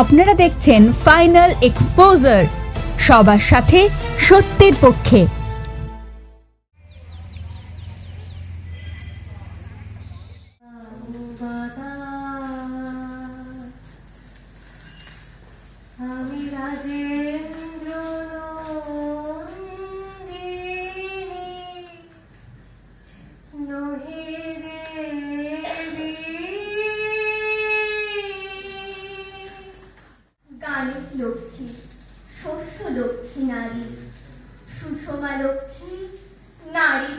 আপনারা দেখছেন final exposure সবার সাথে সত্যের পক্ষে। আমি রাজেন্দ্র লক্ষ্মী শস্য লক্ষ্মী নারী সুষমা লক্ষ্মী নারী।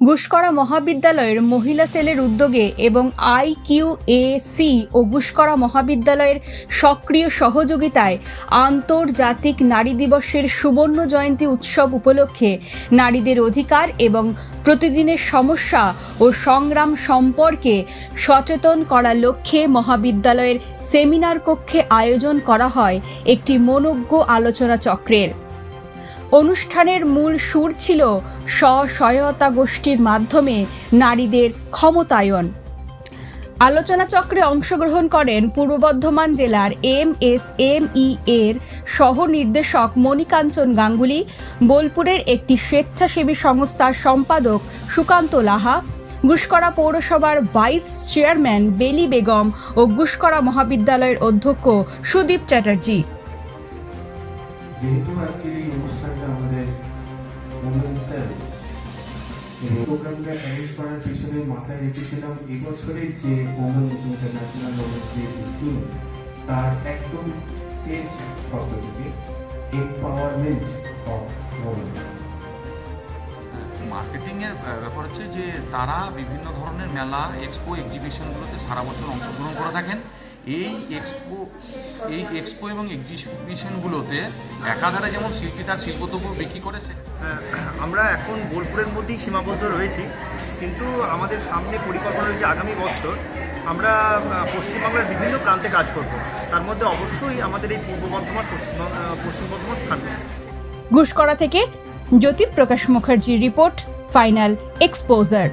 গুসকরা মহাবিদ্যালয়ের মহিলা সেলের উদ্যোগে এবং আই কিউ এ সি ও গুসকরা মহাবিদ্যালয়ের সক্রিয় সহযোগিতায় আন্তর্জাতিক নারী দিবসের সুবর্ণ জয়ন্তী উৎসব উপলক্ষে নারীদের অধিকার এবং প্রতিদিনের সমস্যা ও সংগ্রাম সম্পর্কে সচেতন করার লক্ষ্যে মহাবিদ্যালয়ের সেমিনার কক্ষে আয়োজন করা হয় একটি মনোজ্ঞ আলোচনা চক্রের। অনুষ্ঠানের মূল সুর ছিল স্বসহায়তা গোষ্ঠীর মাধ্যমে নারীদের ক্ষমতায়ন। আলোচনা চক্রে অংশগ্রহণ করেন পূর্ব বর্ধমান জেলার এম এস এম ই এর সহ নির্দেশক মণিকাঞ্চন গাঙ্গুলি, বোলপুরের একটি স্বেচ্ছাসেবী সংস্থার সম্পাদক সুকান্ত লাহা, গুসকরা পৌরসভার ভাইস চেয়ারম্যান বেলি বেগম ও গুসকরা মহাবিদ্যালয়ের অধ্যক্ষ সুদীপ চ্যাটার্জি। যেহেতু আজকের এই অনুষ্ঠানটা আমাদের উমেন সেল এই প্রোগ্রামটা অ্যারেঞ্জ করার পিছনে মাথায় রেখেছিলাম এবছরের যে women international women's day theme তার একদম শেষ শব্দটিকে এম্পাওয়ারমেন্ট অফ ওমেন মার্কেটিং এর ব্যাপার হচ্ছে যে তারা বিভিন্ন ধরনের মেলা এক্সপো এক্সিবিশনগুলোতে সারা বছর অংশগ্রহণ করে থাকেন। এই এক্সপো এই এক্সপো এবং এক্সিবিশনগুলোতে একাধারে যেমন শিল্পী তার শিল্পদ্রব্য বিক্রি করেছে। হ্যাঁ, আমরা এখন বোলপুরের মধ্যেই সীমাবদ্ধ রয়েছি। কিন্তু আমাদের সামনে পরিকল্পনা রয়েছে আগামী বছর আমরা পশ্চিমবাংলার বিভিন্ন প্রান্তে কাজ করব। তার মধ্যে অবশ্যই আমাদের এই পূর্ব বর্ধমান পশ্চিম পশ্চিম বর্ধমান স্থান। ঘুষকরা থেকে জ্যোতিপ্রকাশ মুখার্জির রিপোর্ট ফাইনাল এক্সপোজার।